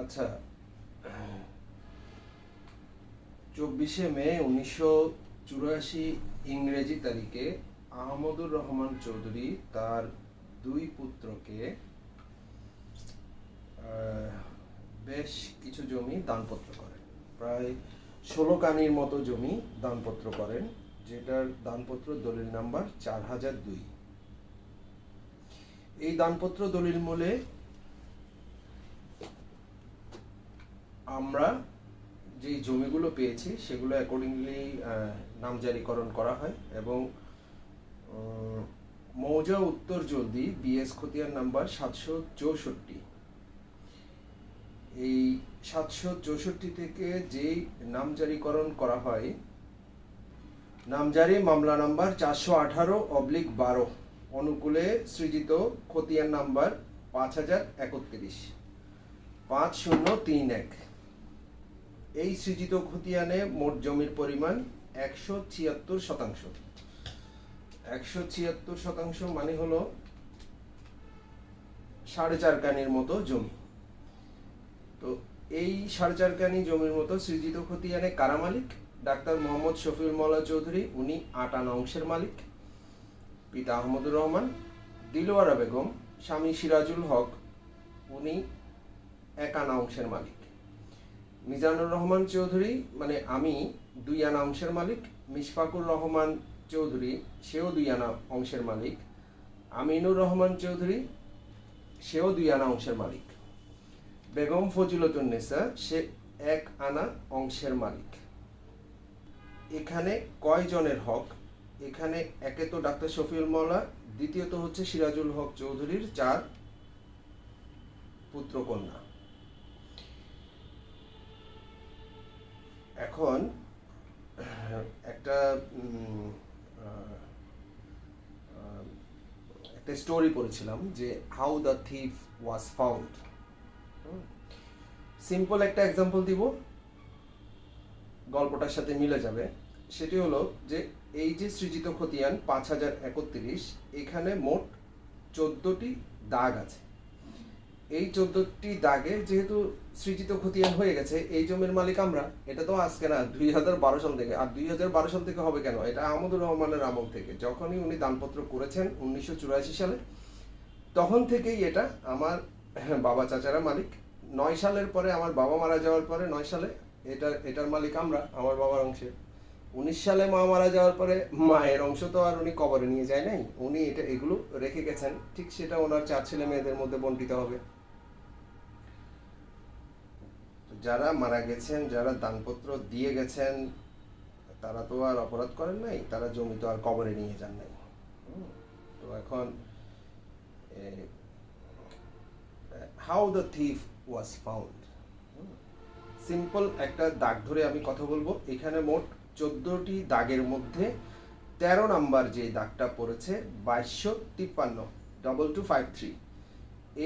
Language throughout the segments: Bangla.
আচ্ছা চব্বিশে মে উনিশশো চুরাশি ইংরেজি তারিখে আহমদুর রহমান চৌধুরী তার দুই পুত্রকে বেশ কিছু জমি দানপত্র করেন। প্রায় ষোলো কানির মতো জমি দানপত্র করেন, যেটার দানপত্র দলিল নাম্বার চার হাজার দুই। এই দানপত্র দলিল মূলে আমরা যে জমিগুলো পেয়েছি, সেগুলো অ্যাকর্ডিংলি নামজারিকরণ করা হয় এবং মৌজা উত্তর জলদি বিএস খতিয়ান নাম্বার সাতশো চৌষট্টি। এই সাতশো চৌষট্টি থেকে যেই নামজারিকরণ করা হয়, নামজারি মামলা নাম্বার চারশো আঠারো অবলিক বারো, অনুকূলে সৃজিত খতিয়ান নাম্বার পাঁচ হাজার একত্রিশ। পাঁচ শূন্য তিন এক। এই সৃজিত খতিয়ানে মোট জমির পরিমাণ একশো ছিয়াত্তর শতাংশ। একশো ছিয়াত্তর শতাংশ মানে হলো সাড়ে চার কানির মতো জমি। তো এই সাড়ে চার কানি জমির মতো সৃজিত খতিয়ানে কারা মালিক? ডাক্তার মোহাম্মদ শফিউল মৌলা চৌধুরী, উনি আট আনা অংশের মালিক। পিতা আহমদুর রহমান, দিলওয়ারা বেগম, স্বামী সিরাজুল হক, উনি এক আনা অংশের মালিক। মিজানুর রহমান চৌধুরী মানে আমি, দুই আনা অংশের মালিক। মিশফাকুর রহমান চৌধুরী, সেও দুই আনা অংশের মালিক। আমিনুর রহমান চৌধুরী, সেও দুই আনা অংশের মালিক। বেগম ফজিলতুন্নেসা সে এক আনা অংশের মালিক। এখানে কয়জনের হক? এখানে একে তো ডাক্তার শফিউল মৌলা দ্বিতীয়ত হচ্ছে সিরাজুল হক চৌধুরীর চার পুত্র এখন একটা একটা স্টোরি পড়েছিলাম যে how the thief was found simple একটা এক্সাম্পল দিব। গল্পটার সাথে মিলে যাবে। সেটি হলো যে এই যে সৃজিত খতিয়ান পাঁচ হাজার একত্রিশ, এখানে মোট চোদ্দটি দাগ আছে। এই চোদ্দটি দাগে যেহেতু সৃজিত খতিয়ান হয়ে গেছে, এই জমির মালিক আমরা। এটা তো আজকে না, দুই হাজার বারো সাল থেকে। আর দুই হাজার বারো সাল থেকে হবে কেন? এটা আহমদুর রহমানের আমল থেকে। যখনই উনি দানপত্র করেছেন উনিশশো চুরাশি সালে, তখন থেকেই এটা আমার বাবা চাচারা মালিক। নয় সালের পরে আমার বাবা মারা যাওয়ার পরে, নয় সালে এটা, এটার মালিক আমরা, আমার বাবার অংশে। উনিশ সালে মা মারা যাওয়ার পরে মায়ের অংশ তো আর উনি কবরে নিয়ে যায় নাই। উনি এটা, এগুলো রেখে গেছেন। ঠিক সেটা ওনার চার ছেলে মেয়েদের মধ্যে বন্টিত হবে। যারা মারা গেছেন, যারা দানপত্র দিয়ে গেছেন, তারা তো আর অপরাধ করেন নাই, তারা জমি তো আর কবরে নিয়ে যান নাই। তো এখন how the thief was found simple একটা দাগ ধরে আমি কথা বলব। এখানে মোট চোদ্দটি দাগের মধ্যে তেরো নাম্বার যে দাগটা পড়েছে, বাইশশো তিপ্পান্ন ডবল টু ফাইভ থ্রি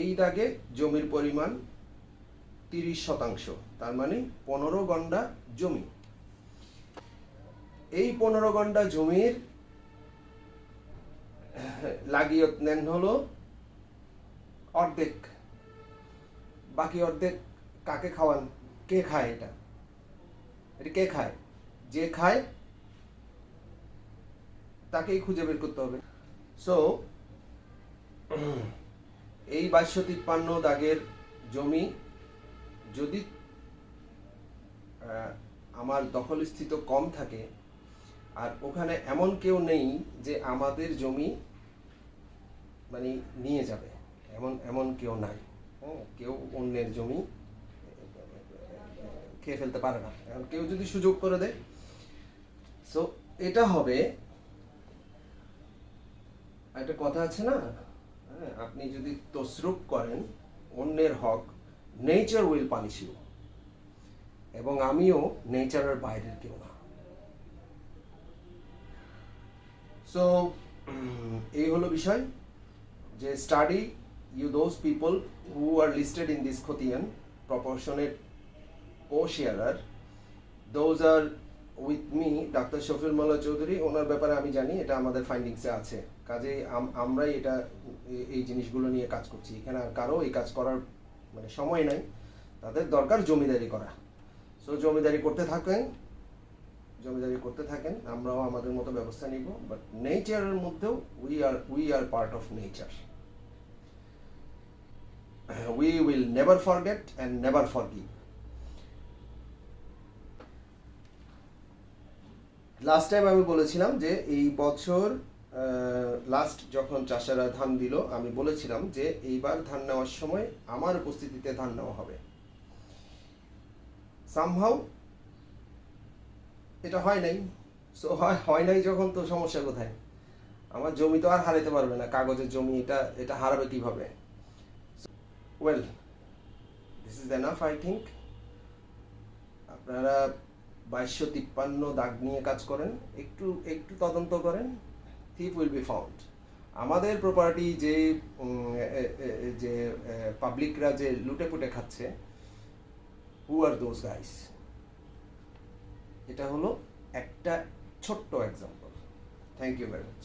এই দাগে জমির পরিমাণ তিরিশ শতাংশ, তার মানে পনেরো গন্ডা জমি। এই পনেরো গন্ডা জমির, লাগিয়ত নেন হলো অর্ধেক। বাকি অর্ধেক কাকে খাওয়ান? কে খায় এটা? এটা কে খায়? যে খায়, তাকেই খুঁজে বের করতে হবে। সো এই বাইশশো তিপ্পান্ন দাগের জমি যদি আমার দখলস্থিত কম থাকে, আর ওখানে এমন কেউ নেই যে আমাদের জমি মানে নিয়ে যাবে, এমন এমন কেউ নাই হ্যাঁ কেউ অন্যের জমি খেয়ে ফেলতে পারে না। এখন কেউ যদি সুযোগ করে দেয় সো এটা হবে, একটা কথা আছে না হ্যাঁ আপনি যদি তসরুপ করেন, অন্যের হক নেচার উইল পানিশ ইউ এবং আমিও নেচারের বাইরের কেউ না। সো এই হলো বিষয় যে study you those people who are listed in this খতিয়ান proportionate co-sharer, those are with me doctor Shafiul Molla Chowdhury ওনার ব্যাপারে আমি জানি, এটা আমাদের ফাইন্ডিংসে আছে। কাজে আমরাই এটা, এই জিনিসগুলো নিয়ে কাজ করছি। এখানে আর কারও এই কাজ করার মানে সময় নাই, তাদের দরকার জমিদারি করা। সো জমিদারি করতে থাকেন, জমিদারি করতে থাকেন, আমরাও আমাদের মতো ব্যবস্থা নিব বাট নেচারের মধ্যেও we are we are part of nature we will never forget and never forgive last time আমি বলেছিলাম যে এই বছর লাস্ট যখন চাষারা ধান দিল, আমি বলেছিলাম যে এইবার ধান নেওয়ার সময় আমার উপস্থিতিতে ধান নেওয়া হবে। সামহাউ এটা হয় নাই। সো হয় হয় নাই যখন, তো সমস্যা কোথায়? আমার জমি তো আর হারাতে পারবে না। কাগজের জমি এটা এটা হারাবে কীভাবে? Well this is enough I think আপনারা বাইশশো তিপ্পান্ন দাগ নিয়ে কাজ করেন, একটু একটু তদন্ত করেন। থিপ উইল বি ফাউন্ড আমাদের প্রপার্টি যে যে পাবলিকরা যে লুটে পুটে খাচ্ছে হু আর দোজ গাইস এটা হলো একটা ছোট্ট example thank you very much